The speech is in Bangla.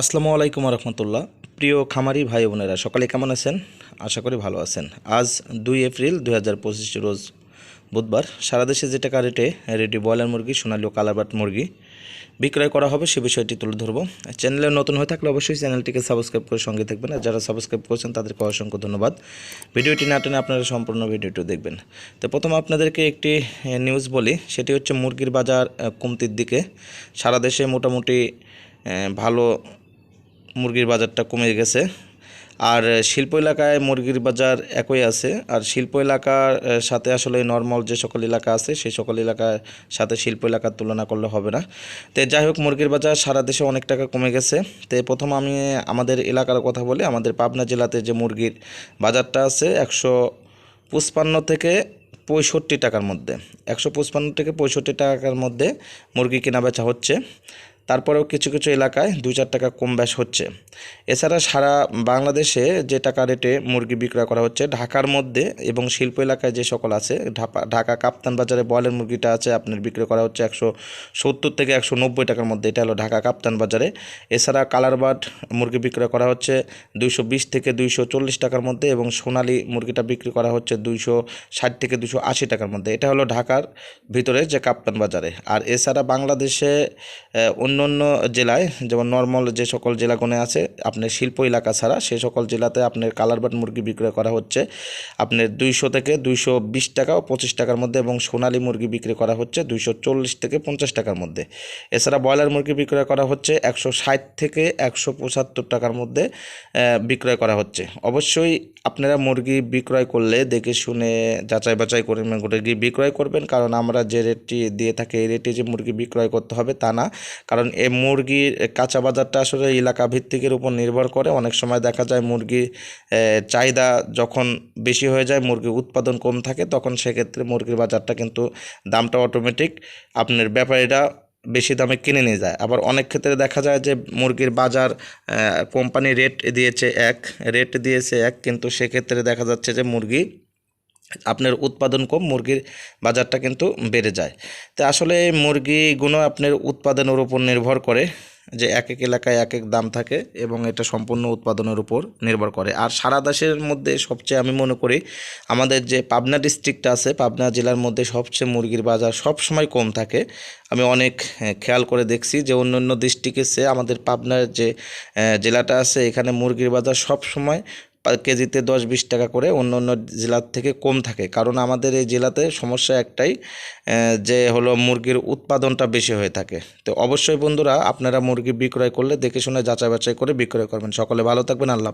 আসসালামু আলাইকুম রহমতুল্লাহ প্রিয় খামারি ভাই বোনেরা, সকালে কেমন আছেন? আশা করি ভালো আছেন। আজ দুই এপ্রিল দুই হাজার পঁচিশ রোজ বুধবার। সারা দেশে যে টাকা রেটে, রেডি ব্রয়লার মুরগি, সোনালি ও কালারবাট মুরগি বিক্রয় করা হবে, সে বিষয়টি তুলে ধরবো। চ্যানেলে নতুন হয়ে থাকলে অবশ্যই চ্যানেলটিকে সাবস্ক্রাইব করে সঙ্গে থাকবেন। আর যারা সাবস্ক্রাইব করেছেন, তাদেরকে অসংখ্য ধন্যবাদ। ভিডিওটি না টেনে আপনারা সম্পূর্ণ ভিডিওটি দেখবেন। তো প্রথমে আপনাদেরকে একটি নিউজ বলি। সেটি হচ্ছে মুরগির বাজার কমতির দিকে। সারা দেশে মোটামুটি ভালো মুরগির বাজারটা কমে গেছে। আর শিল্প এলাকায় মুরগির বাজার একই আছে। আর শিল্প এলাকার সাথে আসলে নর্মাল যে সকল এলাকা আছে, সেই সকল এলাকার সাথে শিল্প এলাকার তুলনা করলে হবে না। তো যাই হোক, মুরগির বাজার সারা দেশে অনেক টাকা কমে গেছে। তো প্রথম আমি আমাদের এলাকার কথা বলি, আমাদের পাবনা জেলাতে যে মুরগির বাজারটা আছে, একশো পঁচপান্ন থেকে পঁয়ষট্টি টাকার মধ্যে। একশো পঁচপান্ন থেকে পঁয়ষট্টি টাকার মধ্যে মুরগি কেনা বেচা হচ্ছে। তারপরেও কিছু কিছু এলাকায় দুই চার টাকা কম বেশ হচ্ছে। এছাড়া সারা বাংলাদেশে যে টাকা রেটে মুরগি বিক্রয় করা হচ্ছে, ঢাকার মধ্যে এবং শিল্প এলাকায় যে সকল আছে ঢাকা ঢাকা কাপ্তান বাজারে বয়লের মুরগিটা আছে, আপনার বিক্রয় করা হচ্ছে একশো সত্তর থেকে একশো নব্বই টাকার মধ্যে। এটা হলো ঢাকা কাপ্তান বাজারে। এছাড়া কালারবাট মুরগি বিক্রয় করা হচ্ছে দুইশো বিশ থেকে দুইশো চল্লিশ টাকার মধ্যে এবং সোনালি মুরগিটা বিক্রি করা হচ্ছে দুইশো ষাট থেকে দুশো আশি টাকার মধ্যে। এটা হলো ঢাকার ভিতরে যে কাপ্তান বাজারে। আর এছাড়া বাংলাদেশে অন্য অন্য অন্য জেলায়, যেমন নর্মাল যে সকল জেলাগণে আছে, আপনার শিল্প এলাকা ছাড়া সে সকল জেলাতে আপনার কালারবাট মুরগি বিক্রয় করা হচ্ছে। আপনার দুইশো থেকে দুইশো বিশ টাকা ও পঁচিশ টাকার মধ্যে এবং সোনালী মুরগি বিক্রি করা হচ্ছে দুইশো চল্লিশ থেকে পঞ্চাশ টাকার মধ্যে। এছাড়া ব্রয়লার মুরগি বিক্রয় করা হচ্ছে একশো ষাট থেকে একশো পঁচাত্তর টাকার মধ্যে বিক্রয় করা হচ্ছে। অবশ্যই আপনারা মুরগি বিক্রয় করলে দেখে শুনে যাচাই বাছাই করে মুরগি বিক্রয় করবেন, কারণ আমরা যে রেটটি দিয়ে থাকি, এই রেটে যে মুরগি বিক্রয় করতে হবে তা না। কারণ এই মুরগির কাঁচা বাজারটা আসলে এলাকা ভিত্তিকের উপর নির্ভর করে। অনেক সময় দেখা যায় মুরগির চাহিদা যখন বেশি হয়ে যায়, মুরগির উৎপাদন কম থাকে, তখন সেক্ষেত্রে মুরগির বাজারটা কিন্তু দামটা অটোমেটিক আপনার ব্যাপারীরা বেশি দামে কিনে নিয়ে যায়। আবার অনেক ক্ষেত্রে দেখা যায় যে মুরগির বাজার কোম্পানি রেট দিয়েছে এক রেট দিয়েছে এক, কিন্তু সেক্ষেত্রে দেখা যাচ্ছে যে মুরগি আপনার উৎপাদন কম, মুরগির বাজারটা কিন্তু বেড়ে যায়। তো আসলে মুরগিগুলো আপনার উৎপাদনের উপর নির্ভর করে যে এক এক এলাকায় এক এক দাম থাকে এবং এটা সম্পূর্ণ উৎপাদনের উপর নির্ভর করে। আর সারা দেশের মধ্যে সবচেয়ে আমি মনে করি আমাদের যে পাবনা ডিস্ট্রিক্টটা আছে, পাবনা জেলার মধ্যে সবচেয়ে মুরগির বাজার সব সময় কম থাকে। আমি অনেক খেয়াল করে দেখছি যে অন্য অন্য ডিস্ট্রিক্টের চেয়ে আমাদের পাবনার যে জেলাটা আছে, এখানে মুরগির বাজার সব সময় কেজিতে দশ বিশ টাকা করে অন্য অন্য জেলার থেকে কম থাকে। কারণ আমাদের এই জেলাতে সমস্যা একটাই যে হলো মুরগির উৎপাদনটা বেশি হয়ে থাকে। তো অবশ্যই বন্ধুরা, আপনারা মুরগি বিক্রয় করলে দেখে শুনে যাচাই বাছাই করে বিক্রয় করবেন। সকলে ভালো থাকবেন, আল্লাহ।